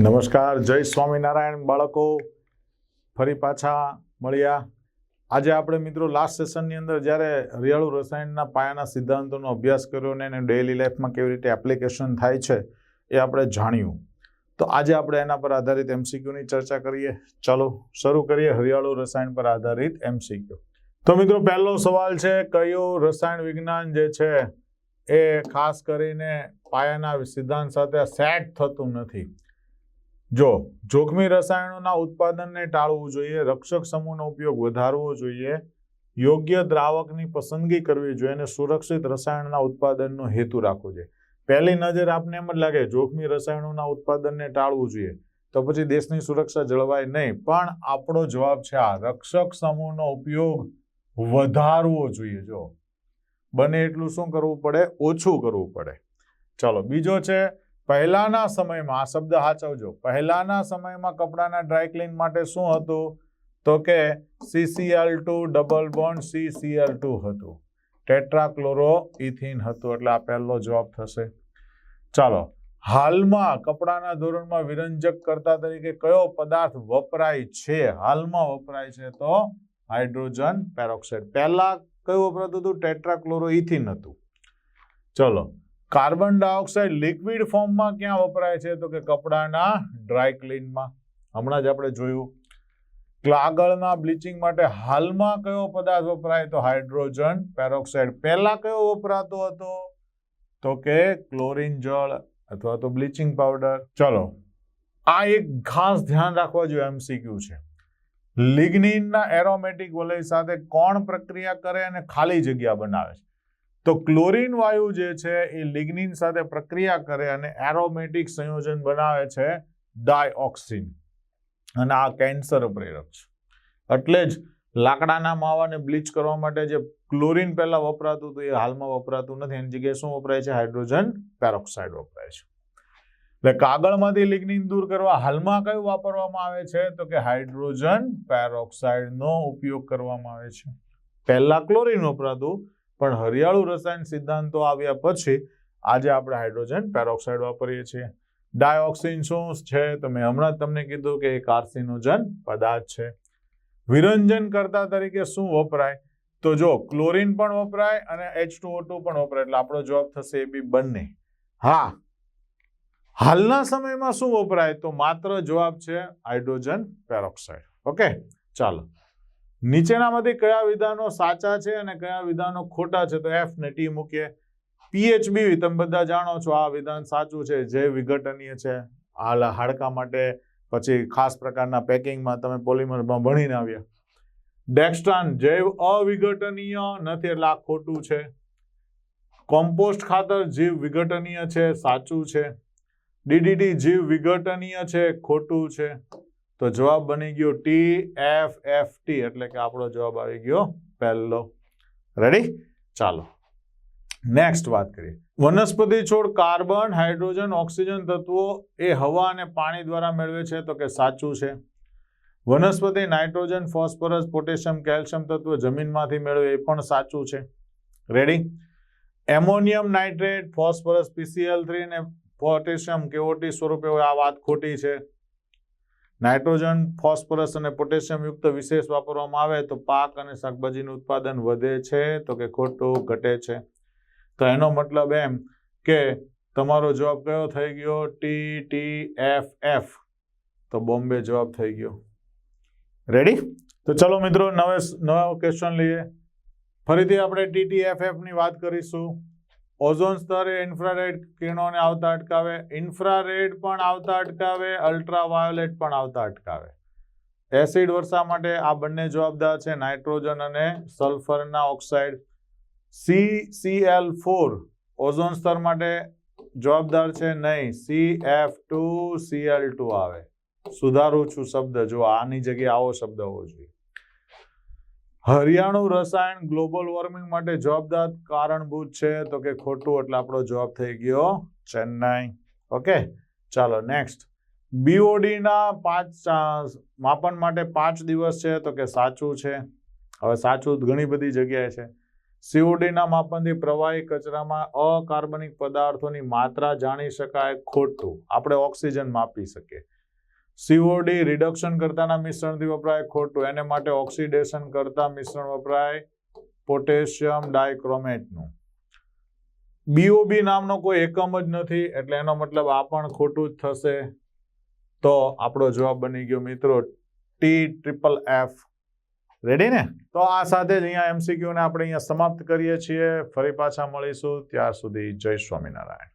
નમસ્કાર, જય સ્વામિનારાયણ બાળકો. ફરી પાછા મળ્યા. આજે આપણે મિત્રો લાસ્ટ સેશનની અંદર જ્યારે હરિયાળુ રસાયણના પાયાના સિદ્ધાંતોનો અભ્યાસ કર્યો ને એને ડેઇલી લાઈફમાં કેવી રીતે એપ્લિકેશન થાય છે એ આપણે જાણ્યું. તો આજે આપણે એના પર આધારિત એમસીક્યુની ચર્ચા કરીએ. ચાલો, શરૂ કરીએ હરિયાળુ રસાયણ પર આધારિત એમસીક્યુ તો મિત્રો, પહેલો સવાલ છે, કયું રસાયણ વિજ્ઞાન જે છે એ ખાસ કરીને પાયાના સિદ્ધાંત સાથે સેટ થતું નથી? જો, જોખમી રસાયણોના ઉત્પાદનને ટાળવું જોઈએ, રક્ષક સમૂહનો ઉપયોગ વધારવો જોઈએ, યોગ્ય દ્રાવકની પસંદગી કરવી જોઈએ અને સુરક્ષિત રસાયણના ઉત્પાદનનો હેતુ રાખવો જોઈએ. પહેલી નજર આપને એમ જ લાગે, જોખમી રસાયણોના ઉત્પાદનને ટાળવું જોઈએ, તો પછી દેશની સુરક્ષા જળવાય નહીં. પણ આપણો જવાબ છે આ, રક્ષક સમૂહનો ઉપયોગ વધારવો જોઈએ. જો બને એટલું શું કરવું પડે? ઓછું કરવું પડે. ચાલો, બીજો છે, પહેલાના સમયમાં, આ શબ્દ સાચવજો. પહેલાના સમયમાં કપડાના ડ્રાય ક્લીન માટે શું હતું? તો કે CCL two double bond CCL two હતું. ટેટ્રાક્લોરો ઇથિન હતું. એટલે આ પહેલો જવાબ થશે. ચાલો, હાલમાં કપડાના ધોરણમાં વિરંજક કરતા તરીકે કયો પદાર્થ વપરાય છે? હાલમાં વપરાય છે તો હાઇડ્રોજન પેરોક્સાઇડ. પહેલાં કયું વપરાતું હતું? ટેટ્રાક્લોરોઇથિન હતું. ચલો, કાર્બન ડાયોક્સાઇડ લિક્વિડ ફોર્મમાં ક્યાં વપરાય છે? તો કે કપડાના, ડ્રાય ક્લીનમાં. હમણાં જ આપણે જોયું. કાગળના બ્લીચિંગ માટે હાલમાં કયો પદાર્થ વપરાય? તો હાઇડ્રોજન પેરોક્સાઇડ. પહેલાં કયો વપરાતો હતો? તો કે ક્લોરિન જળ અથવા તો બ્લીચિંગ પાવડર. ચલો, આ એક ખાસ ધ્યાન રાખવા જોઈએ એમસીક્યુ છે. લિગ્નિનના એરોમેટિક વલય સાથે કોણ પ્રક્રિયા કરે અને ખાલી જગ્યા બનાવે છે? તો ક્લોરીન વાયુ જે છે એ લિગ્નિન સાથે પ્રક્રિયા કરે અને એરોમેટિક સંયોજન બનાવે છે ડાયઓક્સિન અને આ કેન્સર પ્રેરક છે. એટલે જ લાકડાના માવાને બ્લીચ કરવા માટે જે ક્લોરીન પહેલાં વપરાતું હતું એ હાલમાં વપરાતું નથી. એની જગ્યાએ શું વપરાય છે? હાઇડ્રોજન પેરોક્સાઇડ વપરાય છે. એટલે કાગળમાંથી લિગ્નિન દૂર કરવા હાલમાં કયું વાપરવામાં આવે છે? તો કે હાઇડ્રોજન પેરોક્સાઇડનો ઉપયોગ કરવામાં આવે છે. પહેલા ક્લોરીન વપરાતું, પણ હરિયાળુ રસાયણ સિદ્ધાંતો આવ્યા પછી આજે આપણે હાઇડ્રોજન પેરોક્સાઇડ વાપરીએ છીએ. ડાયોક્સિન શું છે? તો મેં હમણાં જ તમને કીધું કે એ કાર્સિનોજન પદાર્થ છે. વિરંજન કરતા તરીકે શું વપરાય? તો જો ક્લોરીન પણ વપરાય અને એચ પણ વપરાય, એટલે આપણો જવાબ થશે એ બી બંને. હા હાલના સમયમાં શું વપરાય? તો માત્ર જવાબ છે હાઇડ્રોજન પેરોક્સાઇડ. ઓકે, ચાલો. નીચેનામાંથી કયા વિધાનો સાચા છે અને કયા વિધાનો ખોટા છે? તો એફ ને ટી મૂકીએ. પીએચબી તમે બધા જાણો છો આ વિધાન સાચું છે, જે વિઘટનીય છે. હાલ હાડકા માટે, પછી ખાસ પ્રકારના પેકિંગમાં તમે પોલિમરમાં ભણીને આવ્યા. ડેક્સ્ટ્રાન જૈવ અવિઘટનીય નથી, એટલે આ ખોટું છે. કોમ્પોસ્ટ ખાતર જીવ વિઘટનીય છે, સાચું છે. ડીડીટી જીવ વિઘટનીય છે, ખોટું છે. તો જવાબ બની ગયો ટી એફ એફ ટી, એટલે કે આપણો જવાબ આવી ગયો પહેલો. રેડી ચાલો. નેક્સ્ટ વાત કરીએ. વનસ્પતિ છોડ કાર્બન, હાઇડ્રોજન, ઓક્સિજન તત્વો એ હવા અને પાણી દ્વારા મેળવે છે, તો કે સાચું છે. વનસ્પતિ નાઇટ્રોજન, ફોસ્ફરસ, પોટેશિયમ, કેલ્શિયમ તત્વો જમીનમાંથી મેળવે એ પણ સાચું છે. Ready ammonium nitrate, phosphorus, PCL three અને પોટેશિયમ કેઓટી સ્વરૂપે હોય આ વાત ખોટી છે. નાઇટ્રોજન, ફોસ્ફરસ અને પોટેશિયમ યુક્ત વિશેષ વાપરવામાં આવે તો પાક અને શાકભાજીનું ઉત્પાદન વધે છે તો કે ખોટું ઘટે છે. તો એનો મતલબ એમ કે તમારો જવાબ કયો થઈ ગયો? ટી ટી એફ એફ તો બોમ્બે જવાબ થઈ ગયો. રેડી તો ચલો મિત્રો નવે, નવો ક્વેશ્ચન લઈએ. ફરીથી આપણે ટી ટી એફ એફ વાત કરીશું. ઓઝોન સ્તરે ઇન્ફ્રારેડ કિરણોને આવતા અટકાવે, ઇન્ફ્રારેડ પણ આવતા અટકાવે, અલ્ટ્રાવાયોલેટ પણ આવતા અટકાવે. એસિડ વર્ષા માટે આ બંને જવાબદાર છે નાઇટ્રોજન અને સલ્ફરના oxide. C C L four ozone સ્તર માટે જવાબદાર છે નહીં C F two C L two આવે. સુધારું છું શબ્દ, જો આની જગ્યાએ આવો શબ્દ હોવો જોઈએ. હરિયાણું રસાયણ ગ્લોબલ વોર્મિંગ માટે જવાબદાર કારણભૂત છે. તો કે ખોટું એટલે આપણો જવાબ થઈ ગયો ચેન્નાઈ. ઓકે, ચાલો નેક્સ્ટ. બીઓડીના પાંચ માપન માટે પાંચ દિવસ છે. તો કે સાચું છે. હવે સાચું ઘણી બધી જગ્યાએ છે. સીઓડીના માપનથી પ્રવાહી કચરામાં અકાર્બનિક પદાર્થોની માત્રા જાણી શકાય ખોટું. આપણે ઓક્સિજન માપી શકીએ. સીઓડી રિડક્શન કરતાના મિશ્રણથી વપરાય ખોટું. એને માટે ઓક્સિડેશન કરતા મિશ્રણ વપરાય પોટેશિયમ ડાયક્રોમેટનું બીઓબી નામનો કોઈ એકમ જ નથી, એટલે એનો મતલબ આ પણ ખોટું જ થશે. તો આપણો જવાબ બની ગયો મિત્રો ટી ટ્રિપલ એફ રેડી ને? તો આ સાથે જ અહીંયા એમસીક્યુને આપણે અહીંયા સમાપ્ત કરીએ છીએ. ફરી પાછા મળીશું. ત્યાર સુધી જય સ્વામિનારાયણ.